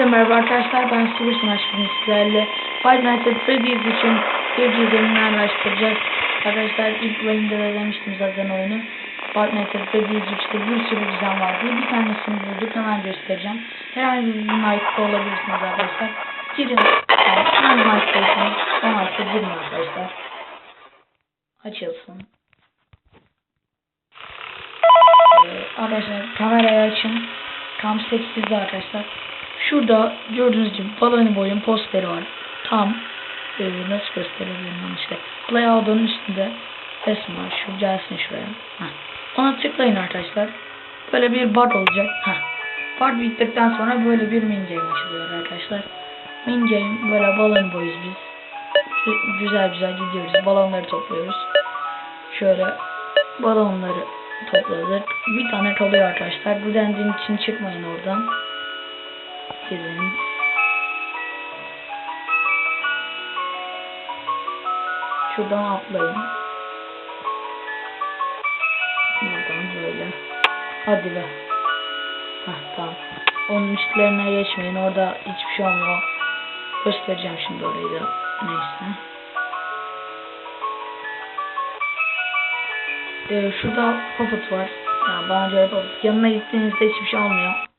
Herkese merhaba arkadaşlar ben Sivir bugün sizlerle Five Nights at Freddy's için bir düzenini araştıracağız. Arkadaşlar ilk bölümde de demiştim zaten oyunu. Five Nights at Freddy's 3'te bir sürü düzen var diye bir tanesini bulduk hemen göstereceğim. Herhangi bir night'ta olabilirsiniz arkadaşlar. Girin. Yani hangi night'taysanız o night'ta girin arkadaşlar. Açılsın. Ee, arkadaşlar kamerayı açın. Tam sessizde arkadaşlar. Şurada gördüğünüz gibi balonu boyun posteri var. Tam e, nasıl gösterebilirim onu işte. Play Out'un üstünde resim var. Şu gelsin şuraya. Heh. Ona tıklayın arkadaşlar. Böyle bir bar olacak. Heh. Bar bittikten sonra böyle bir min game açılıyor arkadaşlar. Min game böyle balon boyuz biz. Gü- Güzel güzel gidiyoruz. Balonları topluyoruz. Şöyle balonları topladık. Bir tane kalıyor arkadaşlar. Bu dendiğin için çıkmayın oradan. Girin. Şuradan atlayın. Buradan böyle. Hadi be. Hah tamam. Onun üstlerine geçmeyin. Orada hiçbir şey olmuyor. Göstereceğim şimdi orayı da. Neyse. Ee, şurada Puppet var. Yani bana göre Puppet. Yanına gittiğinizde hiçbir şey olmuyor.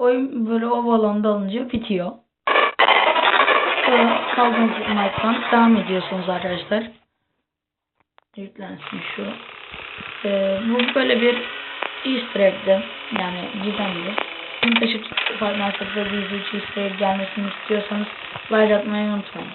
Oyun böyle o balonda alınca bitiyor. Sonra kaldığınız night'tan devam ediyorsunuz arkadaşlar. Yüklensin şu. Ee, bu böyle bir easter egg'di. Yani. Yaklaşık Five Nights at Freddy's 3 easter egg gelmesini istiyorsanız like atmayı unutmayın.